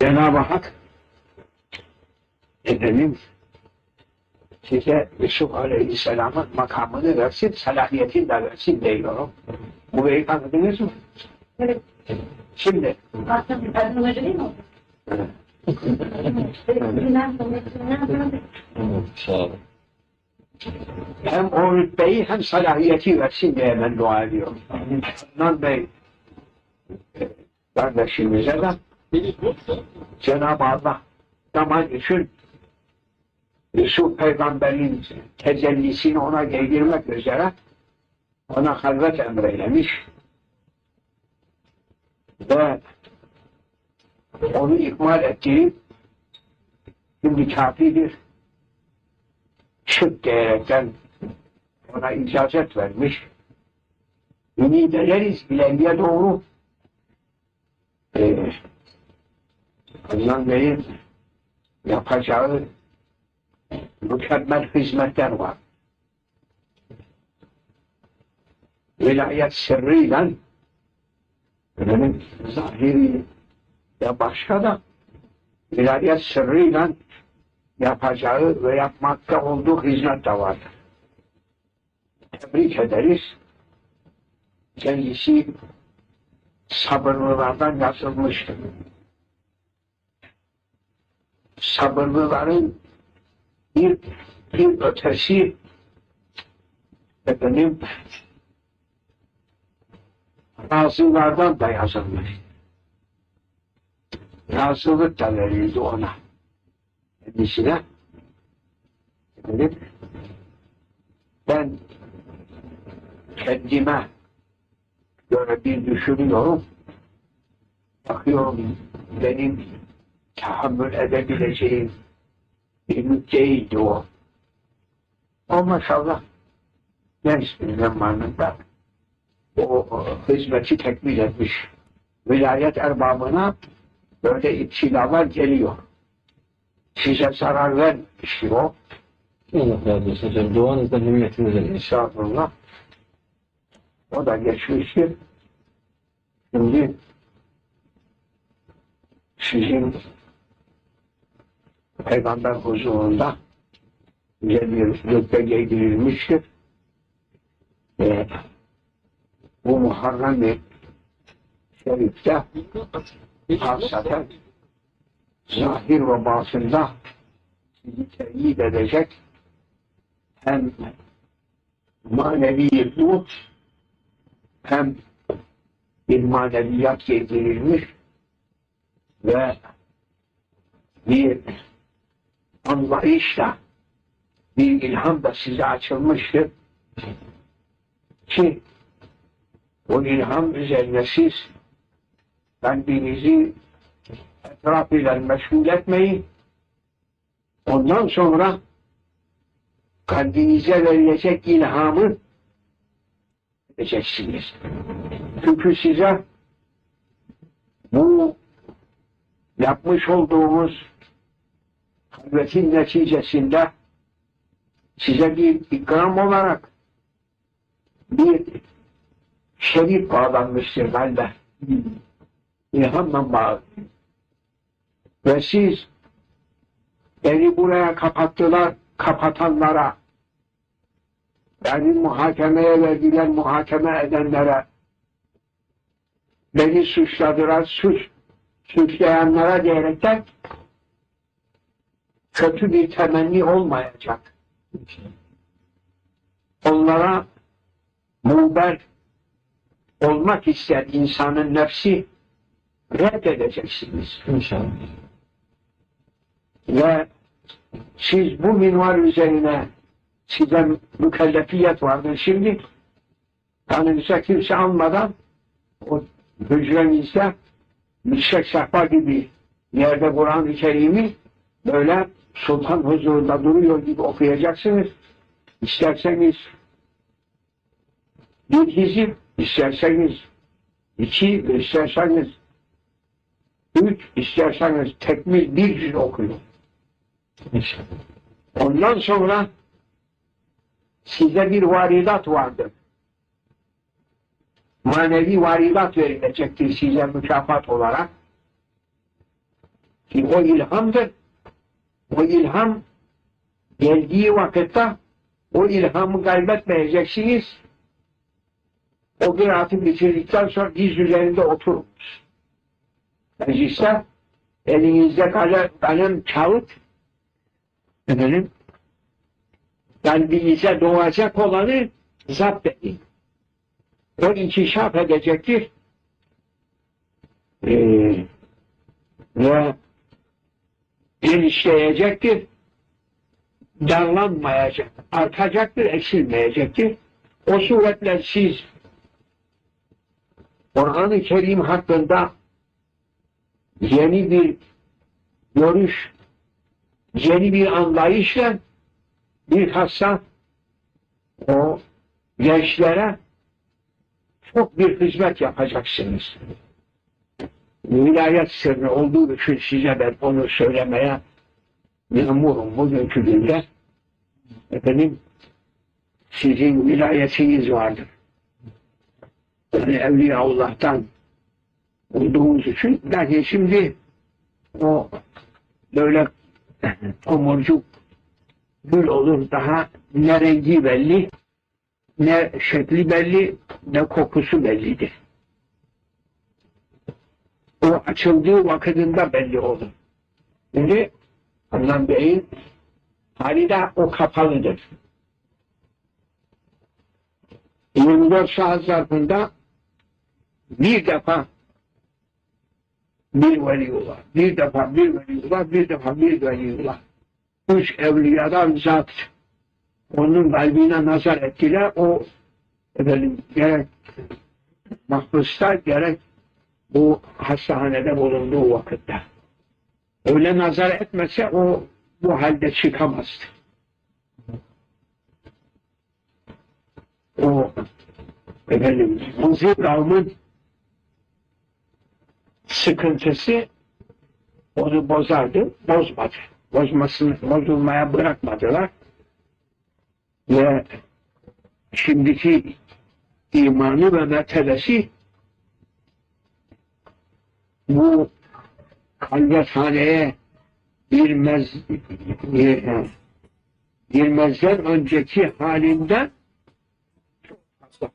Cenab-ı Hak efendim size Yusuf Aleyhisselam'ın makamını versin, salahiyetini de versin diyorum. Bu beyi anladınız mı? Evet. Şimdi Aslında Erdoğan Hoca değil mi sonra Sağ olun. hem o rütbeyi hem salahiyeti versin diye ben dua ediyorum. Adnan Bey e, kardeşimize de Cenab-ı Allah zaman için Yusuf peygamberin tecellisini ona giydirmek üzere ona halvet emreylemiş ve onu ikmal ettirip şimdi kafidir çık diyerekten ona icazet vermiş. Ümit ederiz ileriye doğru e, Adnan Bey'in yapacağı mükemmel hizmetler var. Vilayet sırrıyla benim zahiri ve başka da vilayet sırrıyla yapacağı ve yapmakta olduğu hizmet de vardır. Tebrik ederiz. Kendisi sabırlılardan yazılmıştır. Sabırlıların bir, bir ötesi efendim razılardan da yazılmış. Razılık da verildi ona. Kendisine efendim ben kendime göre bir düşünüyorum. Bakıyorum benim tahammül edebileceğim bir müddeydi o. O maşallah genç bir zamanında o, hizmeti tekmil etmiş. Vilayet erbabına böyle iptilalar geliyor. Size zarar vermiş o. Allah razı olsun hocam. Duanızdan himmetinizden. İnşallah. O da geçmiştir. Şimdi sizin Peygamber huzurunda bize bir rütbe giydirilmiştir. Ve bu Muharrem-i Şerif'te hasaten zahir ve batında sizi teyit edecek hem manevi umut hem bir maneviyat getirilmiş ve bir anlayışla bir ilham da size açılmıştır. Ki bu ilham üzerine siz kendinizi etrafıyla meşgul etmeyin. Ondan sonra kalbinize verilecek ilhamı edeceksiniz. Çünkü size bu yapmış olduğumuz halvetin neticesinde size bir ikram olarak bir şerif bağlanmıştır bende. İlhamla bağlı. Ve siz beni buraya kapattılar, kapatanlara, beni muhakemeye verdiler, muhakeme edenlere, beni suçladılar, suç, suçlayanlara diyerekten kötü bir temenni olmayacak. Onlara muber olmak isteyen insanın nefsi reddedeceksiniz. İnşallah. Ve siz bu minvar üzerine size mükellefiyet vardır. Şimdi yanınıza kimse almadan o hücrenizde yüksek sehpa gibi yerde Kur'an-ı Kerim'i böyle sultan huzurunda duruyor gibi okuyacaksınız. İsterseniz bir hizip, isterseniz iki, isterseniz üç, isterseniz tekmil bir cüz okuyun. Ondan sonra size bir varidat vardır. Manevi varidat verilecektir size mükafat olarak. o ilhamdır. O ilham geldiği vakitte o ilhamı kaybetmeyeceksiniz. O kıraatı bitirdikten sonra diz üzerinde oturunuz. Mecliste elinizde kalem, kalem kağıt efendim kalbinize doğacak olanı zapt edin. O inkişaf edecektir. Ee, ve genişleyecektir. Darlanmayacak, artacaktır, eksilmeyecektir. O suretle siz Kur'an-ı Kerim hakkında yeni bir görüş, yeni bir anlayışla bilhassa o gençlere çok bir hizmet yapacaksınız. Vilayet sırrı olduğu için size ben onu söylemeye memurum bugünkü günde. Efendim sizin vilayetiniz vardır. Yani Evliyaullah'tan olduğunuz için belki şimdi o böyle tomurcuk gül olur daha ne rengi belli ne şekli belli ne kokusu bellidir. O açıldığı vakitinde belli olur. Şimdi Adnan Bey'in hali de o kapalıdır. 24 saat zarfında bir defa bir veliullah, bir defa bir veliullah, bir defa bir veliullah. Üç evliyadan zat onun kalbine nazar ettiler. O efendim, gerek mahpusta gerek bu hastanede bulunduğu vakitte. Öyle nazar etmese o bu halde çıkamazdı. O efendim, Huzur kavmin sıkıntısı onu bozardı, bozmadı. Bozmasını, bozulmaya bırakmadılar. Ve şimdiki imanı ve mertebesi bu kalbethaneye girmez, girmezden önceki halinden çok fazla